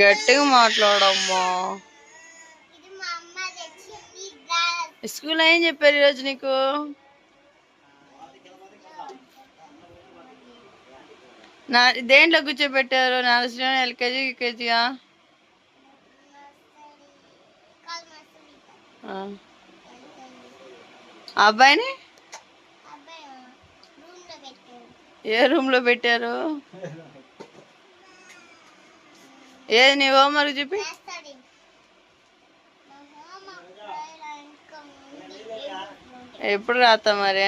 గట్టిగా మాట్లాడమ్మా. స్కూల్ ఏం చెప్పారు ఈరోజు నీకు? నా దేంట్లో కూర్చోబెట్టారు? నర్సరీ ఎల్కేజీ యూకేజీయా? అబ్బాయిని? ఏ రూమ్లో పెట్టారు? ఏది నీ హోంవర్క్ చెప్పి ఎప్పుడు రాస్తా మరి?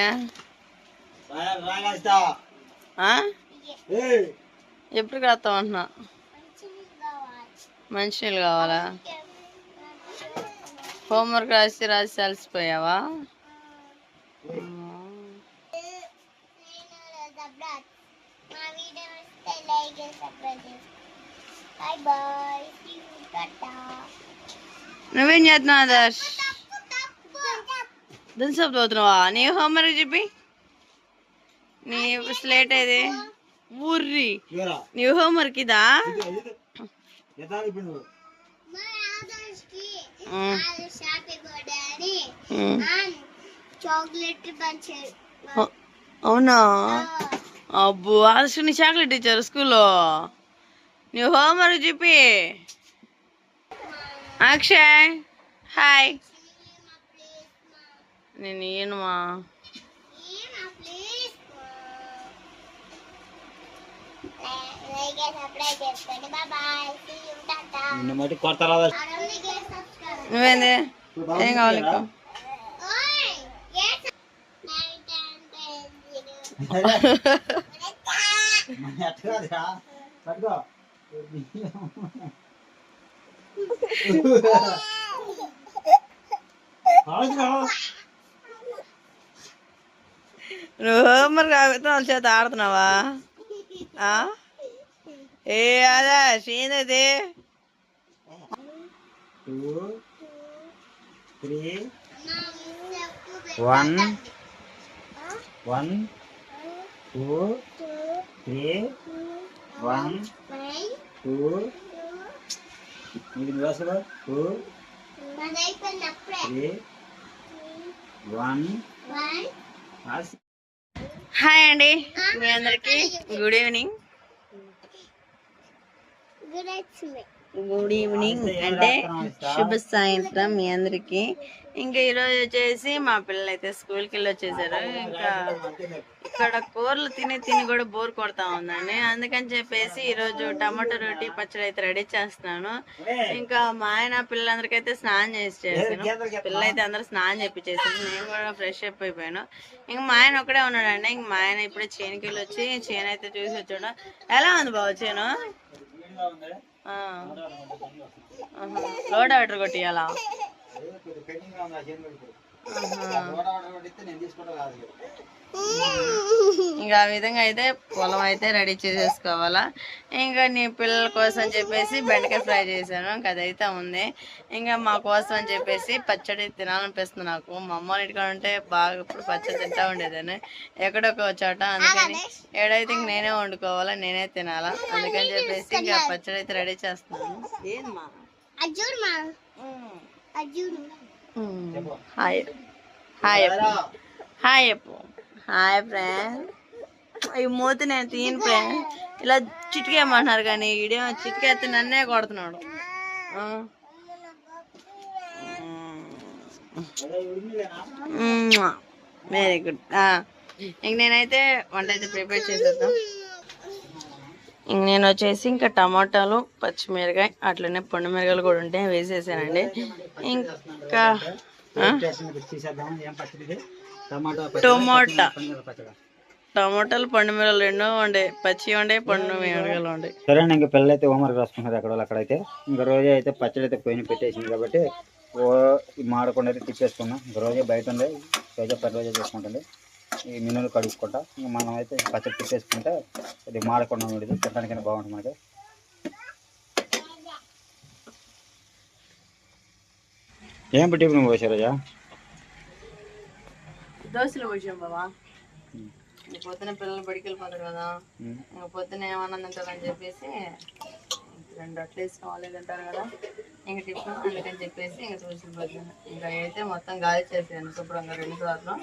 ఎప్పుడు రాస్తావు అంటున్నా? మంచినీళ్ళు కావాలా? హోంవర్క్ రాసి రాసి అలసిపోయావా? బాయ్ బాయ్ టాటా నువ్వేం చేస్తున్నావు ఆదర్శ్? దున్సప్ చదువుతున్నావా నీ హోంవర్క్ చెప్పి. నీ స్లేట్ ఏది? ఊర్రి. నీ హోంవర్క్ ఇదా? హ్యాపీ బర్త్డే అని ఉమ్. చాక్లెట్ అవునా? అబ్బో ఆదర్శ్ నీ చాక్లెట్ ఇచ్చారు స్కూల్లో. నీ హోంవర్క్ చెప్పి అక్షయ్ హాయ్. నేను ఈయనమా? నువ్వేంది? ఏం కావాలి పట్టుకో నువ్వు హోంవర్క్ కాకపోతే వాళ్ళ చేత ఆడుతున్నావా ఆ? ఏ అదా సీన్ అది three one one two three one two ఇది వేసలు టూ త్రీ వన్ హాయ్ అండి మీ అందరికి గుడ్ ఈవినింగ్. Good evening. అంటే శుభ సాయంత్రం మీ అందరికి. ఇంకా ఈరోజు వచ్చేసి మా పిల్లలు అయితే స్కూల్కి వెళ్ళి వచ్చేసారు ఇంకా ఇక్కడ కూరలు తిని తిని కూడా బోర్ కొడతా ఉందండి. అందుకని చెప్పేసి ఈరోజు టమాటో రోటీ పచ్చడి అయితే రెడీ చేస్తున్నాను. ఇంకా మా ఆయన పిల్లలందరికైతే స్నానం చేసి చేశాను. పిల్లలైతే అయితే అందరూ స్నానం చేపించేసాను నేను కూడా ఫ్రెష్ అప్ అయిపోయాను. ఇంక మా ఆయన ఒకడే ఉన్నాడండి. ఇంక మా ఆయన ఇప్పుడే చేనుకి వెళ్ళి వచ్చి చేను అయితే చూసి వచ్చాడు. ఎలా ఉంది బాబు చేను? ఆ. ఆహా. లోడ్ ఆర్డర్ కొట్టియాలా? నేను తీసుకుంటా కాదు ఇంకా. ఆ విధంగా అయితే పొలం అయితే రెడీ చేసేసుకోవాలా. ఇంకా నీ పిల్లల కోసం చెప్పేసి బెండకాయ ఫ్రై చేశాను ఇంకా అదైతే ఉంది. ఇంకా మా కోసం అని చెప్పేసి పచ్చడి తినాలనిపిస్తుంది నాకు. మా అమ్మ ఇంటికాడ ఉంటే బాగా ఇప్పుడు పచ్చడి తింటా ఉండేదాన్ని. ఎక్కడొక చోట అందుకని ఏడైతే ఇంక నేనే వండుకోవాలా నేనే తినాలా. అందుకని చెప్పేసి ఇంకా పచ్చడి అయితే రెడీ చేస్తున్నాను. Hi. Hi Appu. Hi Appu. Hi friend. ఈ మూతి నేను తీయను ఫ్రెండ్. ఇలా చిటికేయమంటున్నారు కానీ ఈడేమో చిటికేస్తే నన్నే కొడుతున్నాడు. వెరీ గుడ్ ఇంక నేనైతే వంట అయితే ప్రిపేర్ చేసేద్దాం. నేను వచ్చేసి ఇంకా టమాటాలు పచ్చిమిరకాయ అట్లనే పండు మిరకాయలు కూడా ఉంటాయి వేసేసానండి. ఇంకా టమాటా టమోటా. టమాటాలు పండు మిరలు రెండు ఉండే పచ్చి ఉండే పండు మిరకాయలు ఉండే సరే ఇంకా పిల్లలు అయితే హోంవర్క్ రాసుకున్నారు అక్కడ వాళ్ళు అక్కడైతే. ఇంకా రోజే అయితే పచ్చడి అయితే పోయిన పెట్టేసింది కాబట్టి ఓ మాడకుండా అయితే తిప్పేసుకున్నాం ఇంకా రోజే బయట ఉండే రోజే పది రోజే చేసుకుంటుంది ఈ మినులు కడుక్కుంటా. ఇంకా మనం అయితే పచ్చడి తిప్పేసుకుంటే అది మాడకుండా ఉండేది. తినడానికైనా బాగుంటుంది మనకి. ఏం పెట్టి నువ్వు దోశలు పోసాం. ఇంక పొద్దున పిల్లలు బడికి వెళ్ళిపోతారు కదా. ఇంకా పొద్దున ఏమన్నా తింటారని చెప్పేసి రెండు అట్లు వేసుకోవాలి. తింటారు కదా. ఇంక టిఫిన్ అందుకని చెప్పేసి ఇంక దోశలు ఇంకా అయితే మొత్తం గాలి చేసాను శుభ్రంగా రెండు సార్లు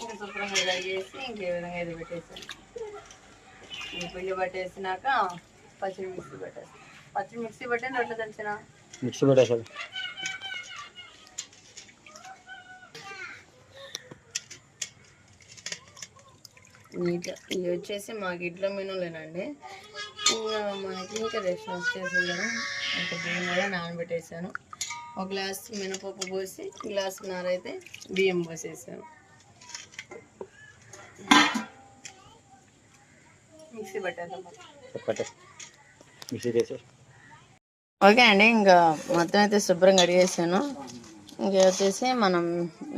ఇంకా శుభ్రంగా చేసి ఇంకే విధంగా ఇది పెట్టేసాను. ఈ పిండి పట్టేసినాక పచ్చిడి మిక్సీ పట్టేస్తాను పచ్చిడి మిక్సీ పట్టే రొట్టె తెలిసిన మిక్సీ పట్టేసాను నీట్గా ఇవి వచ్చేసి మాకు ఇడ్ల మెనూలేనండి ఇంకా మనకి ఇంకా రెస్ట్ వచ్చేసి కదా ఇంకా బియ్యం కూడా నానబెట్టేసాను. ఒక గ్లాస్ మినపప్పు పోసి గ్లాస్ నారైతే బియ్యం పోసేసాను. మిక్సీ పెట్టేద్దాం పట్టే. మిక్సీ చేసి. ఓకే అండి ఇంకా మొత్తం అయితే శుభ్రంగా కడిగేసాను. ఇంకా వచ్చేసి మనం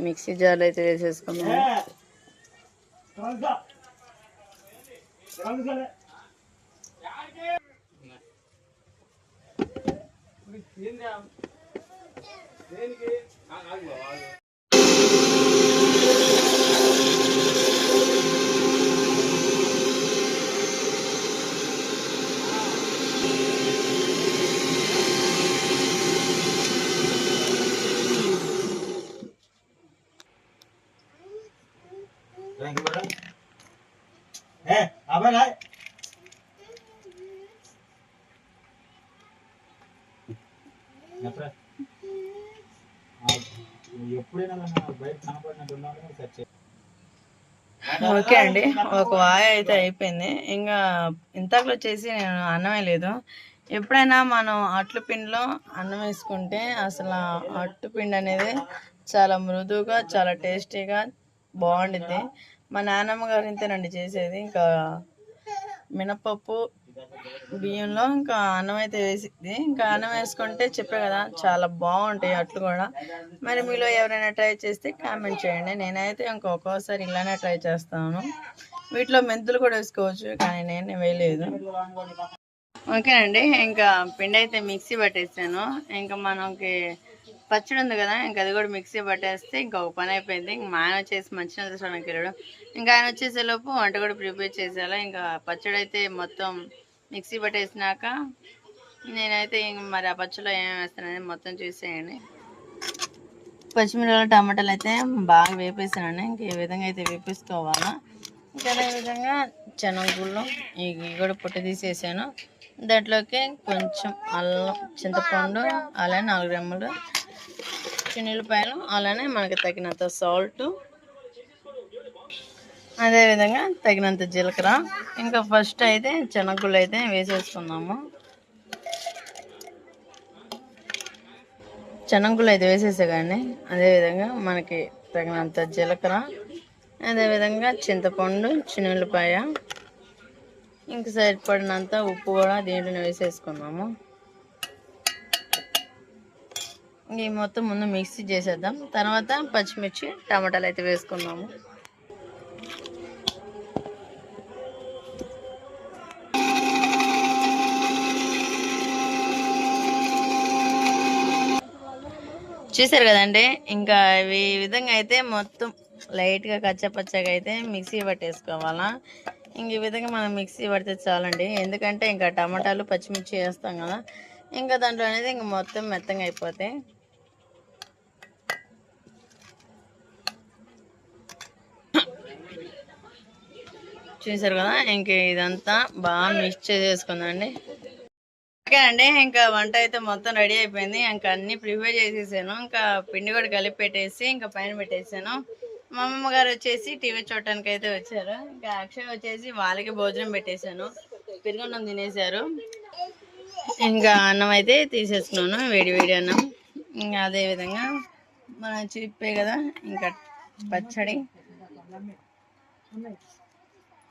మిక్సీ జార్లో అయితే వేసేసుకున్నాము ఎప్పుడైనా ఓకే అండి. ఒక వాయ అయితే అయిపోయింది. ఇంకా ఇంతకు వచ్చేసి నేను అన్నమే లేదు. ఎప్పుడైనా మనం అట్లు పిండిలో అన్నం వేసుకుంటే అసలు అట్టు పిండి అనేది చాలా మృదువుగా చాలా టేస్టీగా బాగుండిద్ది. మా నాన్నమ్మ గారు ఇంతేనండి చేసేది. ఇంకా మినపప్పు బియ్యంలో ఇంకా అన్నం అయితే వేసింది. ఇంకా అన్నం వేసుకుంటే చెప్పే కదా చాలా బాగుంటాయి అట్లు కూడా. మరి మీలో ఎవరైనా ట్రై చేస్తే కామెంట్ చేయండి. నేనైతే ఇంకొకసారి ఇలానే ట్రై చేస్తాను. వీటిలో మెంతులు కూడా వేసుకోవచ్చు కానీ నేను వేయలేదు. ఓకేనండి ఇంకా పిండి అయితే మిక్సీ పట్టేసాను. ఇంకా మనకి పచ్చడి ఉంది కదా ఇంక అది కూడా మిక్సీ పట్టేస్తే ఇంకొక పని అయిపోయింది. ఇంక మా ఆయన వచ్చేసి మంచిగా తీసుకోవడానికి వెళ్ళడం ఇంకా ఆయన వచ్చేసేలోపు వంట కూడా ప్రిపేర్ చేసేలా ఇంకా పచ్చడి అయితే మొత్తం మిక్సీ పట్టేసినాక నేనైతే ఇంక మరి ఆ పచ్చడిలో ఏమేమి వేస్తానని మొత్తం చూసేయండి. పచ్చిమిరపకాయలు టమాటాలు అయితే బాగా వేపేసానండి. ఇంక ఈ విధంగా అయితే వేపేసుకోవాలా. ఇంకా అదే విధంగా ఇవి కూడా పొట్టు తీసేసాను. దాంట్లోకి కొంచెం అల్లం చింతపండు అలాగే నాలుగు రెమ్మలు చిన్నులపాయలు అలానే మనకి తగినంత సాల్ట్ అదేవిధంగా తగినంత జీలకర్ర. ఇంకా ఫస్ట్ అయితే శనగగుళ్ళు అయితే వేసేసుకుందాము. శనగగుళ్ళు అయితే వేసేసే కానీ అదేవిధంగా మనకి తగినంత జీలకర్ర అదేవిధంగా చింతపండు చిన్నులపాయ ఇంక సరిపడినంత ఉప్పు కూడా దీంట్లో వేసేసుకుందాము. ఈ మొత్తం ముందు మిక్సీ చేసేద్దాం. తర్వాత పచ్చిమిర్చి టమాటాలు అయితే వేసుకుందాము. చూసారు కదండి? ఇంకా ఈ విధంగా అయితే మొత్తం లైట్గా కచ్చపచ్చగా అయితే మిక్సీ పట్టేసుకోవాలా? ఇంక ఈ విధంగా మనం మిక్సీ పడితే చాలండి. ఎందుకంటే ఇంకా టమాటాలు పచ్చిమిర్చి వేస్తాం కదా. ఇంకా దాంట్లో అనేది ఇంక మొత్తం మెత్తగా అయిపోతాయి. చూసారు కదా ఇంక ఇదంతా బాగా మిక్స్ చేసేసుకుందండి ఓకే అండి ఇంకా వంట అయితే మొత్తం రెడీ అయిపోయింది. ఇంకా అన్ని ప్రిపేర్ చేసేసాను. ఇంకా పిండి కూడా కలిపి పెట్టేసి ఇంకా పైన పెట్టేసాను. మా అమ్మమ్మ గారు వచ్చేసి టీవీ చూడటానికి అయితే వచ్చారు. ఇంకా అక్షయ్ వచ్చేసి వాళ్ళకి భోజనం పెట్టేశాను. పెరుగున్నం తినేశారు. ఇంకా అన్నం అయితే తీసేసుకున్నాను వేడి వేడి అన్నం. ఇంకా అదే విధంగా మన చెప్పే కదా ఇంకా పచ్చడి.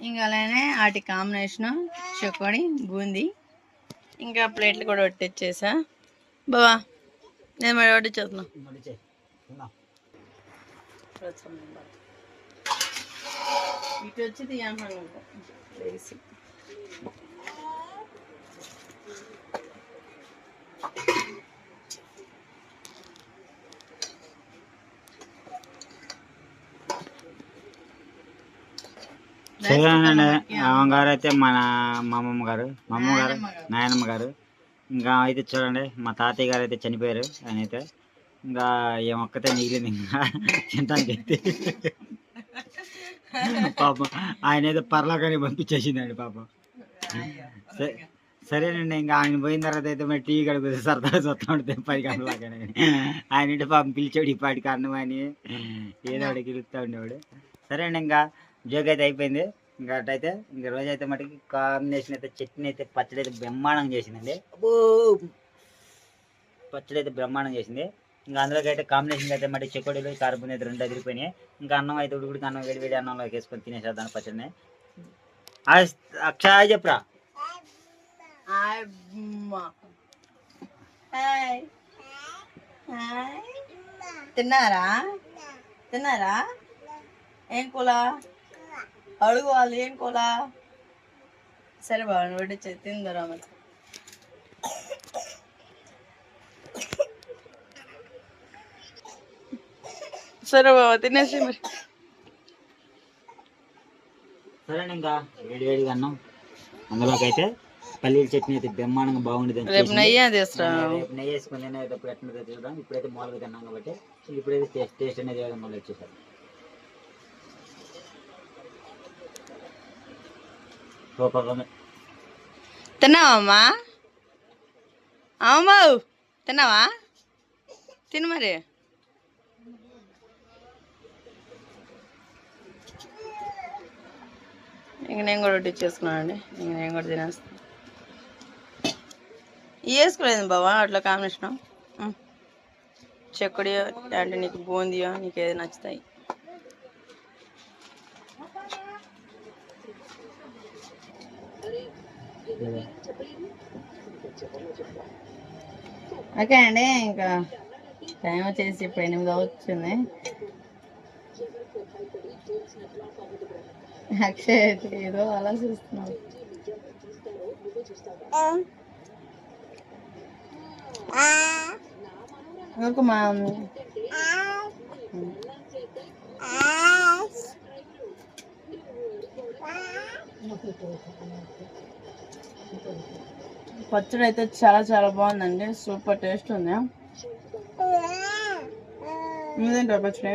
ఇంకా అలానే వాటి కాంబినేషన్ చొక్కడి బూందీ. ఇంకా ప్లేట్లు కూడా వడ్డిచ్చేసా బావా నేను మరి వడ్డించేస్తున్నా ఇటు వచ్చి తీయన్నాను వేసి సరేనండి అమ్మగారు అయితే మన మా అమ్మమ్మ గారు మా అమ్మమ్మ గారు. నాయనమ్మ గారు. ఇంకా అయితే చూడండి మా తాతయ్య గారు అయితే చనిపోయారు ఆయన అయితే ఇంకా ఏమొక్కతే మిగిలింది ఇంకా తినడానికి అయితే. పాపం ఆయన అయితే పర్లాకని పంపించేసిందండి పాపం. సరే సరేనండి ఇంకా ఆయన పోయిన తర్వాత అయితే మరి టీవీ కడుపు సరదాగా చూస్తూ ఉంటుంది పది గంటలాగానే ఆయన ఇంటి పాపం పిలిచాడు ఈ పాటికి అన్నం అని ఏదో పిలుస్తూ ఉండేవాడు. సరే అండి ఇంకా జోక్ అయితే అయిపోయింది. ఇంకా అట్టయితే ఇంకా రోజు అయితే మటుకి కాంబినేషన్ అయితే చట్నీ అయితే పచ్చడి అయితే బ్రహ్మాండం చేసిందండి. అబ్బో! పచ్చడి అయితే బ్రహ్మాండం చేసింది. ఇంకా అందులోకి అయితే కాంబినేషన్ అయితే మట్టి చెకోడీలు కారపూని అయితే రెండు అదిరిపోయినాయి. ఇంకా అన్నం అయితే ఉడికి అన్నం వేడి వేడి అన్నంలోకి వేసుకొని తినేసేద్దాం పచ్చడిని. అక్షయ్ చెప్పురా. తిన్నారా? తిన్నారా? ఏం కూల అడుగు వాళ్ళు ఏం కూల? సరే బాబు నువ్వు తిందరా మరి సరే బాబా తినేసి మరి. సరే ఇంకా వేడి వేడిగా అన్నం. అందులోకి అయితే పల్లీల చట్నీ అయితే బ్రహ్మాండంగా బాగుండేది రేపు నెయ్యి రేపు నెయ్యి వేసుకుని తినేటప్పుడు ఎట్లా చూద్దాం. ఇప్పుడైతే మామూలుగా తిన్నాం కాబట్టి ఇప్పుడైతే టేస్ట్ టేస్ట్ అనేది ఏదో మళ్ళీ వచ్చేసారు సూపర్ ఉంది తిన్నావమ్మా? అమ్మ తిన్నావా? తిను మరి. ఇంక నేను కూడా వడ్డీ చేసుకున్నానండి. ఇంక నేను కూడా తినేస్తాను. వేసుకోలేదు బావా అట్లా కాంబినేషన్ చెక్కడియో అంటే నీకు బూందియో నీకు ఏది నచ్చుతాయి? ఓకే అండి ఇంకా టైం వచ్చేసి ఇప్పుడు ఎనిమిది అవుతుంది. అక్షయ్ ఏదో అలా చూస్తున్నాం ఓకే మా పచ్చడి అయితే చాలా చాలా బాగుందండి. సూపర్ టేస్ట్ ఉంది. ఇదేంటో పచ్చడి?